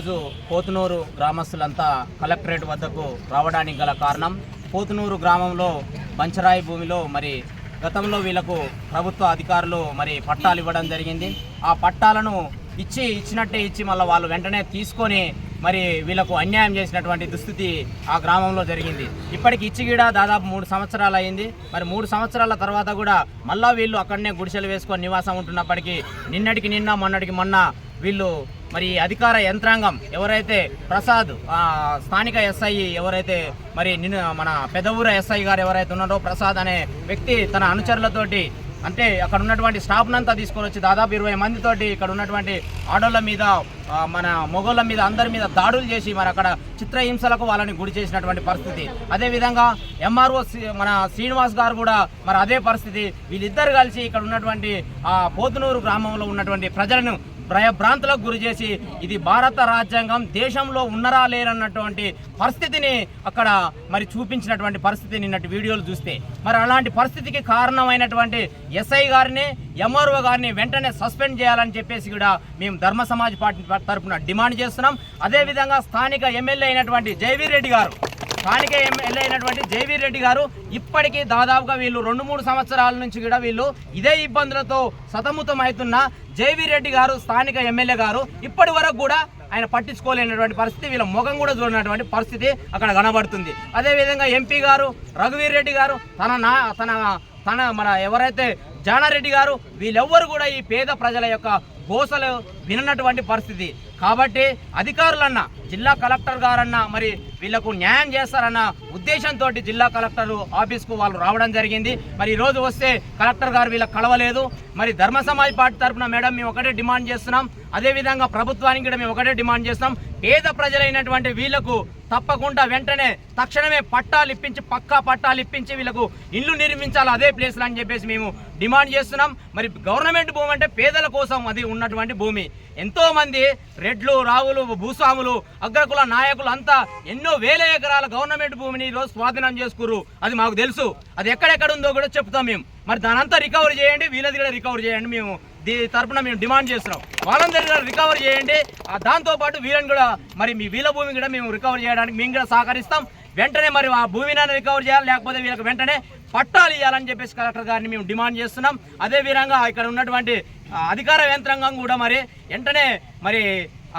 రోజు పోతునూరు గ్రామస్తులంతా కలెక్టరేట్ వద్దకు రావడానికి గల కారణం పోతునూరు గ్రామంలో బంచరాయి భూమిలో మరి గతంలో వీళ్ళకు ప్రభుత్వ అధికారులు మరి పట్టాలు ఇవ్వడం జరిగింది. ఆ పట్టాలను ఇచ్చి ఇచ్చినట్టే ఇచ్చి మళ్ళీ వాళ్ళు వెంటనే తీసుకొని మరి వీళ్ళకు అన్యాయం చేసినటువంటి దుస్థితి ఆ గ్రామంలో జరిగింది. ఇప్పటికి ఇచ్చిగీడ దాదాపు మూడు సంవత్సరాలు అయింది. మరి మూడు సంవత్సరాల తర్వాత కూడా మళ్ళా వీళ్ళు అక్కడనే గుడిసెలు వేసుకొని నివాసం ఉంటున్నప్పటికీ నిన్నటికి నిన్న మొన్నటికి మొన్న వీళ్ళు మరి అధికార యంత్రాంగం ఎవరైతే ప్రసాద్ స్థానిక ఎస్ఐ ఎవరైతే మరి నిన్న మన పెదవూర ఎస్ఐ గారు ఎవరైతే ఉన్నారో ప్రసాద్ అనే వ్యక్తి తన అనుచరులతోటి అంటే అక్కడ ఉన్నటువంటి స్టాఫ్నంతా తీసుకొని వచ్చి దాదాపు ఇరవై మందితోటి ఇక్కడ ఉన్నటువంటి ఆడోళ్ళ మీద మన మొగోళ్ళ మీద అందరి మీద దాడులు చేసి మరి అక్కడ చిత్రహింసలకు వాళ్ళని గురి చేసినటువంటి పరిస్థితి. అదేవిధంగా ఎంఆర్ఓ మన శ్రీనివాస్ గారు కూడా మరి అదే పరిస్థితి. వీళ్ళిద్దరు కలిసి ఇక్కడ ఉన్నటువంటి ఆ పోతునూరు గ్రామంలో ఉన్నటువంటి ప్రజలను భయభ్రాంతులకు గురి చేసి ఇది భారత రాజ్యాంగం దేశంలో ఉన్నరా లేరన్నటువంటి పరిస్థితిని అక్కడ మరి చూపించినటువంటి పరిస్థితి నిన్నటి వీడియోలు చూస్తే. మరి అలాంటి పరిస్థితికి కారణమైనటువంటి ఎస్ఐ గారిని ఎంఆర్ఓ గారిని వెంటనే సస్పెండ్ చేయాలని చెప్పేసి కూడా మేము ధర్మ సమాజ్ పార్టీ తరఫున డిమాండ్ చేస్తున్నాం. అదేవిధంగా స్థానిక ఎమ్మెల్యే అయినటువంటి జయవీర్ రెడ్డి గారు స్థానిక ఎమ్మెల్యే అయినటువంటి జైవీర్ రెడ్డి గారు ఇప్పటికీ దాదాపుగా వీళ్ళు రెండు మూడు సంవత్సరాల నుంచి కూడా వీళ్ళు ఇదే ఇబ్బందులతో సతమతం అవుతున్న జయవీర్ రెడ్డి గారు స్థానిక ఎమ్మెల్యే గారు ఇప్పటి వరకు కూడా ఆయన పట్టించుకోలేనటువంటి పరిస్థితి వీళ్ళ ముఖం కూడా చూడనటువంటి పరిస్థితి అక్కడ కనబడుతుంది. అదేవిధంగా ఎంపీ గారు రఘువీర్ రెడ్డి గారు తన నా తన తన మన ఎవరైతే జానారెడ్డి గారు వీళ్ళెవ్వరు కూడా ఈ పేద ప్రజల యొక్క గోసలు విననటువంటి పరిస్థితి. కాబట్టి అధికారులన్న జిల్లా కలెక్టర్ గారన్న మరి వీళ్ళకు న్యాయం చేస్తారన్న ఉద్దేశంతో జిల్లా కలెక్టర్ ఆఫీస్కు వాళ్ళు రావడం జరిగింది. మరి ఈరోజు రోజు వస్తే కలెక్టర్ గారు వీళ్ళకి కలవలేదు. మరి ధర్మ సమాజ్ పార్టీ తరఫున మేడం మేము ఒకటే డిమాండ్ చేస్తున్నాం. అదేవిధంగా ప్రభుత్వానికి కూడా మేము ఒకటే డిమాండ్ చేస్తున్నాం. పేద ప్రజలైనటువంటి వీళ్ళకు తప్పకుండా వెంటనే తక్షణమే పట్టాలు ఇప్పించి పక్కా పట్టాలు ఇప్పించి వీళ్ళకు ఇల్లు నిర్మించాలి అదే ప్లేస్లో అని చెప్పేసి మేము డిమాండ్ చేస్తున్నాం. మరి గవర్నమెంట్ భూమి అంటే పేదల కోసం అది ఉన్నటువంటి భూమి. ఎంతోమంది రెడ్లు రావులు భూస్వాములు అగ్రకుల నాయకులు అంతా ఎన్నో వేల ఎకరాల గవర్నమెంట్ భూమిని ఈరోజు స్వాధీనం చేసుకురు అది మాకు తెలుసు. అది ఎక్కడెక్కడ ఉందో కూడా చెప్తాం మేము. మరి దానంతా రికవర్ చేయండి వీళ్ళది కూడా రికవర్ చేయండి. మేము దీని తరఫున మేము డిమాండ్ చేస్తున్నాం. వాళ్ళందరినీ కూడా రికవర్ చేయండి. దాంతోపాటు వీళ్ళని కూడా మరి మీ వీళ్ళ భూమిని కూడా మేము రికవర్ చేయడానికి మేము కూడా సహకరిస్తాం. వెంటనే మరి ఆ భూమిని రికవర్ చేయాలి లేకపోతే వీళ్ళకి వెంటనే పట్టాలు ఇవ్వాలని చెప్పేసి కలెక్టర్ గారిని మేము డిమాండ్ చేస్తున్నాం. అదే విధంగా ఇక్కడ ఉన్నటువంటి అధికార యంత్రాంగం కూడా మరి వెంటనే మరి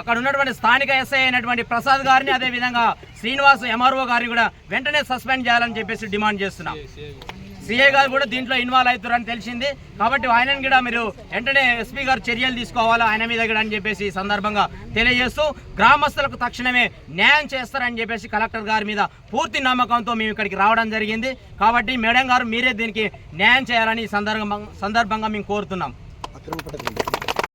అక్కడ ఉన్నటువంటి స్థానిక ఎస్ఐ అయినటువంటి ప్రసాద్ గారిని అదే విధంగా శ్రీనివాస్ ఎంఆర్ఓ గారిని కూడా వెంటనే సస్పెండ్ చేయాలని చెప్పేసి డిమాండ్ చేస్తున్నాం. సిఐ గారు కూడా దీంట్లో ఇన్వాల్వ్ అవుతారని తెలిసింది. కాబట్టి ఆయనను కూడా మీరు వెంటనే ఎస్పీ గారు చర్యలు తీసుకోవాలా ఆయన మీద కూడా అని చెప్పేసి ఈ సందర్భంగా తెలియజేస్తూ గ్రామస్తులకు తక్షణమే న్యాయం చేస్తారని చెప్పేసి కలెక్టర్ గారి మీద పూర్తి నమ్మకంతో మేము ఇక్కడికి రావడం జరిగింది. కాబట్టి మేడం గారు మీరే దీనికి న్యాయం చేయాలని సందర్భంగా సందర్భంగా మేము కోరుతున్నాం. திரும்பப்பட்டது.